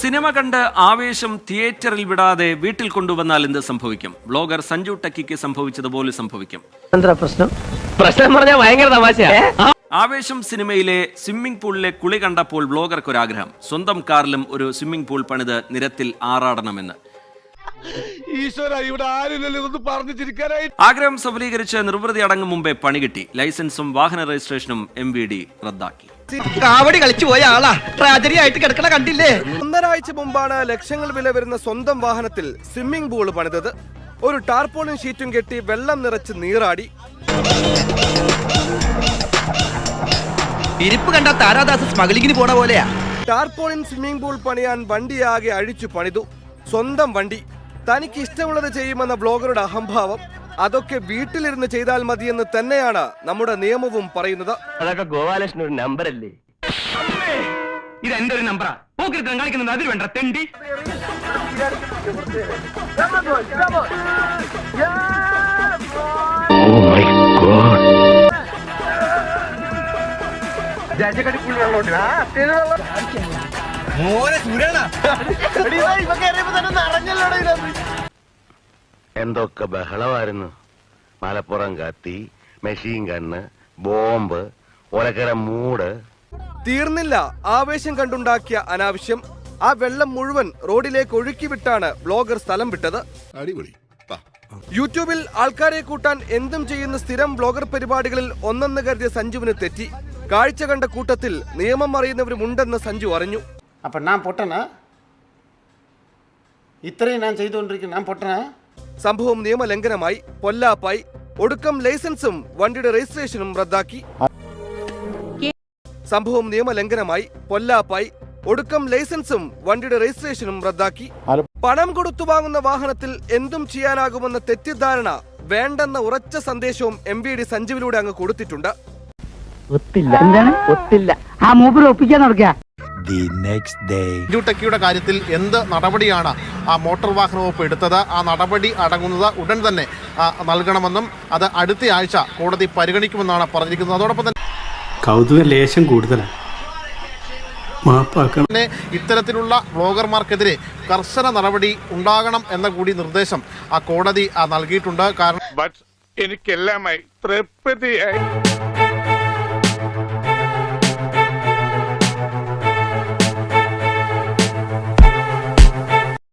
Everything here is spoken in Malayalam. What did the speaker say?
സിനിമ കണ്ട് ആവേശം തിയേറ്ററിൽ വിടാതെ വീട്ടിൽ കൊണ്ടുവന്നാൽ എന്ത് സംഭവിക്കും? ബ്ലോഗർ സഞ്ജു ടക്കിക്ക് സംഭവിച്ചതുപോലെ സംഭവിക്കും. പ്രശ്നം? പ്രശ്നം പറഞ്ഞാൽ ഭയങ്കര തമാശയാ ആവേശം സിനിമയിലെ സ്വിമ്മിംഗ് പൂളിലെ കുളി കണ്ടപ്പോൾ ബ്ലോഗർക്ക് ഒരു ആഗ്രഹം സ്വന്തം കാറിലും ഒരു സ്വിമ്മിംഗ് പൂൾ പണിത് നിരത്തിൽ ആറാടണമെന്ന്. ഈശ്വര ഇവിടെ ആരില്ലല്ലോ ഇതൊന്ന് പറഞ്ഞു ചിരിക്കാനായി. ആഗ്രഹം സഫലീകരിച്ച് നിർവൃതി അടങ്ങും മുമ്പേ പണി കിട്ടി. ലൈസൻസും വാഹന രജിസ്ട്രേഷനും എം വി ഡി റദ്ദാക്കി. കാവടി കളിച്ചു പോയ ആളാ. ട്രാജഡി ആയിട്ട് കിടക്കണ കണ്ടില്ലേ? ഒന്നരാഴ്ച മുമ്പാണ് ലക്ഷങ്ങൾ വില വരുന്ന സ്വന്തം വാഹനത്തിൽ സ്വിമ്മിംഗ് പൂൾ പണിതത്. ഒരു ടാർപോളിൻ ഷീറ്റും കെട്ടി വെള്ളം നിറച്ച് നീറാടി. ഇരിപ്പ് കണ്ട താരാദാസ് സ്മഗ്ലിങ്ങിന് പോണ പോലെയാ. ടാർപോളിൻ സ്വിമ്മിംഗ് പൂൾ പണിയാൻ വണ്ടിയാകെ അഴിച്ചു പണിതു. സ്വന്തം വണ്ടി. തനിക്ക് ഇഷ്ടമുള്ളത് ചെയ്യുമെന്ന ബ്ലോഗറുടെ അഹംഭാവം അതൊക്കെ വീട്ടിലിരുന്ന് ചെയ്താൽ മതിയെന്ന് തന്നെയാണ് നമ്മുടെ നിയമവും പറയുന്നത്. അതൊക്കെ ഗോപാലകൃഷ്ണൻ ഒരു നമ്പർ അല്ലേ ഇത് എന്റെ ഒരു നമ്പറാ? പോക്കിരുത്തം കളിക്കുന്നത് അതിൽ വേണ്ട തെണ്ടി. എന്തൊക്കെ ബഹളമായിരുന്നു. മലപ്പുറം കത്തി മെഷീൻ കണ്ണ് ബോംബ് ഒലക്കര മൂട്. തീർന്നില്ല. ആവേശം കണ്ടുണ്ടാക്കിയ അനാവശ്യം. ആ വെള്ളം മുഴുവൻ റോഡിലേക്ക് ഒഴുക്കിവിട്ടാണ് ബ്ലോഗർ സ്ഥലം വിട്ടത്. അടിപൊളി. യൂട്യൂബിൽ ആൾക്കാരെ കൂട്ടാൻ എന്തും ചെയ്യുന്ന സ്ഥിരം ബ്ലോഗർ പരിപാടികളിൽ ഒന്നെന്ന് കരുതിയ സഞ്ജുവിന് തെറ്റി. കാഴ്ച കണ്ട കൂട്ടത്തിൽ നിയമം അറിയുന്നവരുമുണ്ടെന്ന് സഞ്ജു അറിഞ്ഞു. அப்போ நான் பொட்டனா இத்தனையும் நான் செய்து கொண்டிருக்கேன் நான் பொட்டனா സംഭവം നിയമലംഘനമായി പൊല്ലാപ്പായി ഒടുക്കം ലൈസൻസും വണ്ടിയുടെ രജിസ്ട്രേഷനും റദ്ദാക്കി സംഭവം നിയമലംഘനമായി പൊല്ലാപ്പായി ഒടുക്കം ലൈസൻസും വണ്ടിയുടെ രജിസ്ട്രേഷനും റദ്ദാക്കി പണം കൊടുത്തു വാങ്ങുന്ന വാഹനത്തിൽ എന്തും ചെയ്യാനാകുമെന്ന തെറ്റിദ്ധാരണ വേണ്ടെന്ന ഉറച്ച സന്ദേശവും എം വി ഡി സഞ്ജുവിലൂടെ അങ്ങ് കൊടുത്തിട്ടുണ്ട് ഒത്തില്ല എന്താണ് ഒത്തില്ല ആ മൂപ്പിൽ ഒപ്പിക്കാൻ നടക്കുക ടെക്കിയുടെ കാര്യത്തിൽ എന്ത് നടപടിയാണ് ആ മോട്ടോർ വാഹന വകുപ്പ് എടുത്തത്? ആ നടപടി അടങ്ങുന്നത് ഉടൻ തന്നെ ആ, നൽകണമെന്നും അത് അടുത്ത ആഴ്ച കോടതി പരിഗണിക്കുമെന്നാണ് പറഞ്ഞിരിക്കുന്നത്. അതോടൊപ്പം കൗതുക ലേശം കൂടുതലാണ്. മാപ്പാക്കണം. തന്നെ ഇത്തരത്തിലുള്ള ബ്ലോഗർമാർക്കെതിരെ കർശന നടപടി ഉണ്ടാകണം എന്ന കൂടി നിർദ്ദേശം ആ കോടതി ആ, നൽകിയിട്ടുണ്ട്. കാരണം ബട്ട് എനിക്കെല്ലാമായി തൃപ്തിയായി.